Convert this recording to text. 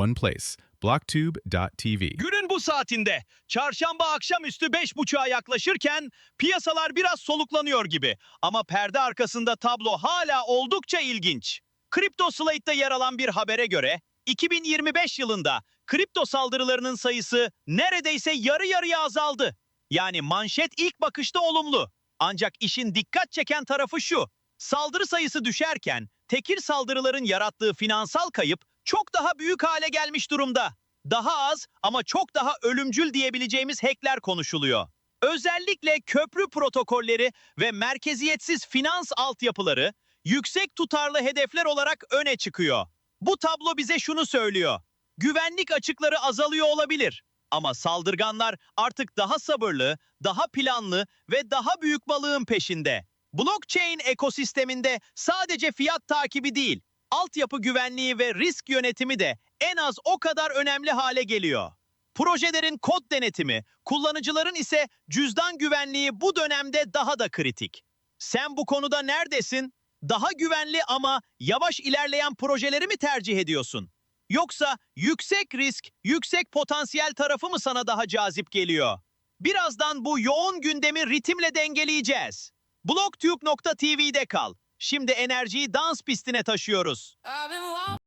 One place, blocktube.tv. Günün bu saatinde çarşamba akşamüstü 5.30'a yaklaşırken piyasalar biraz soluklanıyor gibi. Ama perde arkasında tablo hala oldukça ilginç. Kripto Slate'de yer alan bir habere göre 2025 yılında kripto saldırılarının sayısı neredeyse yarı yarıya azaldı. Yani manşet ilk bakışta olumlu. Ancak işin dikkat çeken tarafı şu. Saldırı sayısı düşerken tekil saldırıların yarattığı finansal kayıp çok daha büyük hale gelmiş durumda. Daha az ama çok daha ölümcül diyebileceğimiz hackler konuşuluyor. Özellikle köprü protokolleri ve merkeziyetsiz finans altyapıları yüksek tutarlı hedefler olarak öne çıkıyor. Bu tablo bize şunu söylüyor. Güvenlik açıkları azalıyor olabilir ama saldırganlar artık daha sabırlı, daha planlı ve daha büyük balığın peşinde. Blockchain ekosisteminde sadece fiyat takibi değil, altyapı güvenliği ve risk yönetimi de en az o kadar önemli hale geliyor. Projelerin kod denetimi, kullanıcıların ise cüzdan güvenliği bu dönemde daha da kritik. Sen bu konuda neredesin? Daha güvenli ama yavaş ilerleyen projeleri mi tercih ediyorsun? Yoksa yüksek risk, yüksek potansiyel tarafı mı sana daha cazip geliyor? Birazdan bu yoğun gündemi ritimle dengeleyeceğiz. Blocktube.tv'de kal. Şimdi enerjiyi dans pistine taşıyoruz. Walking